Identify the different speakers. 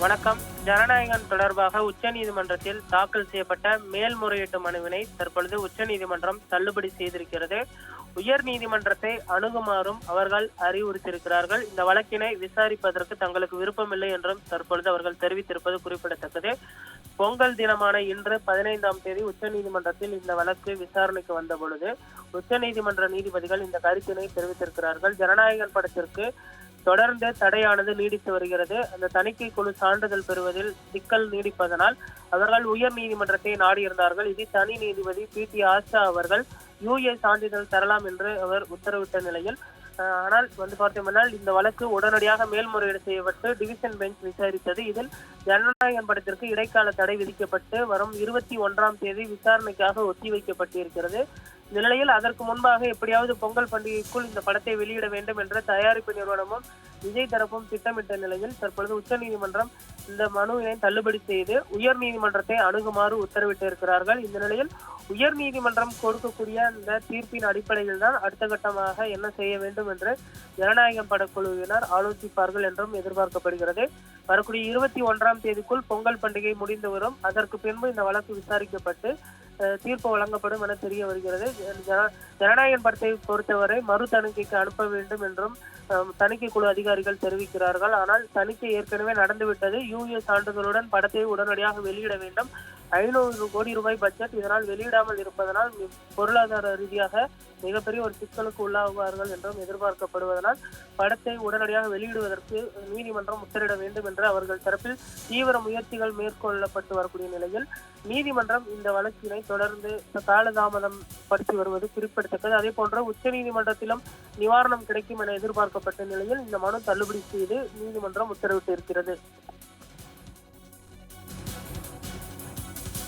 Speaker 1: வணக்கம். ஜனநாயகம் தொடர்பாக உச்சநீதிமன்றத்தில் தாக்கல் செய்யப்பட்ட மேல்முறையீட்டு மனுவினை தற்பொழுது உச்சநீதிமன்றம் தள்ளுபடி செய்திருக்கிறது. உயர் நீதிமன்றத்தை அணுகுமாறும் அவர்கள் அறிவுறுத்தியிருக்கிறார்கள். இந்த வழக்கினை விசாரிப்பதற்கு தங்களுக்கு விருப்பமில்லை என்றும் தற்பொழுது அவர்கள் தெரிவித்திருப்பது குறிப்பிடத்தக்கது. பொங்கல் தினமான இன்று பதினைந்தாம் தேதி உச்சநீதிமன்றத்தில் இந்த வழக்கு விசாரணைக்கு வந்த பொழுது உச்சநீதிமன்ற நீதிபதிகள் இந்த கருத்தினை தெரிவித்திருக்கிறார்கள். ஜனநாயகன் படத்திற்கு தொடர்ந்து தடையானது நீடித்து வருகிறது. அந்த தணிக்கை குழு சான்றிதழ் பெறுவதில் சிக்கல் நீடிப்பதனால் அவர்கள் உயர் நீதிமன்றத்தை நாடியிருந்தார்கள். இது தனி நீதிபதி பி. டி. ஆஷா அவர்கள் யூஏ சான்றிதழ் தரலாம் என்று அவர் உத்தரவிட்ட நிலையில் ஆனால் வந்து பார்த்தோம்னால் இந்த வழக்கு உடனடியாக மேல்முறையீடு செய்யப்பட்டு டிவிஷன் பெஞ்ச் விசாரித்தது. இதில் ஜனநாயகம் படத்திற்கு இடைக்கால தடை விதிக்கப்பட்டு வரும் இருபத்தி ஒன்றாம் தேதி விசாரணைக்காக ஒத்திவைக்கப்பட்டிருக்கிறது. இந்த நிலையில் அதற்கு முன்பாக எப்படியாவது பொங்கல் பண்டிகைக்குள் இந்த படத்தை வெளியிட வேண்டும் என்ற தயாரிப்பு நிறுவனமும் விஜய் தரப்பும் திட்டமிட்ட நிலையில் தற்பொழுது உச்சநீதிமன்றம் இந்த மனுவினை தள்ளுபடி செய்து உயர் நீதிமன்றத்தை அணுகுமாறு உத்தரவிட்டு இருக்கிறார்கள் இந்த நிலையில் உயர் நீதிமன்றம் கொடுக்கக்கூடிய இந்த தீர்ப்பின் அடிப்படையில் தான் அடுத்த கட்டமாக என்ன செய்ய வேண்டும் என்று ஜனநாயகம் படக்குழுவினர் ஆலோசிப்பார்கள் என்றும் எதிர்பார்க்கப்படுகிறது. வரக்கூடிய இருபத்தி ஒன்றாம் தேதிக்குள் பொங்கல் பண்டிகை முடிந்து வரும். அதற்கு பின்பு இந்த வழக்கு விசாரிக்கப்பட்டு தீர்ப்பு வழங்கப்படும் என தெரிய வருகிறது. ஜன- ஜனநாயகன் படத்தை பொறுத்தவரை மறு தணிக்கைக்கு அனுப்ப வேண்டும் என்றும் அஹ், தணிக்கை குழு அதிகாரிகள் தெரிவிக்கிறார்கள். ஆனால் தணிக்கை ஏற்கனவே நடந்துவிட்டது. யூஏ சான்றிதழுடன் படத்தை உடனடியாக வெளியிட வேண்டும். ஐநூறு கோடி ரூபாய் பட்ஜெட் இதனால் வெளியிடாமல் இருப்பதனால் பொருளாதார ரீதியாக மிகப்பெரிய ஒரு சிக்கலுக்கு உள்ளாகுவார்கள் என்றும் எதிர்பார்க்கப்படுவதனால் படத்தை உடனடியாக வெளியிடுவதற்கு நீதிமன்றம் உத்தரவிட வேண்டும் என்று அவர்கள் தரப்பில் தீவிர முயற்சிகள் மேற்கொள்ளப்பட்டு வரக்கூடிய நிலையில் நீதிமன்றம் இந்த வழக்கினை தொடர்ந்து காலதாமதம் படுத்தி வருவது குறிப்பிடத்தக்கது. அதே போன்ற உச்ச நீதிமன்றத்திலும் நிவாரணம் கிடைக்கும் என எதிர்பார்க்கப்பட்ட நிலையில் இந்த மனு தள்ளுபடி செய்து நீதிமன்றம் உத்தரவிட்டு இருக்கிறது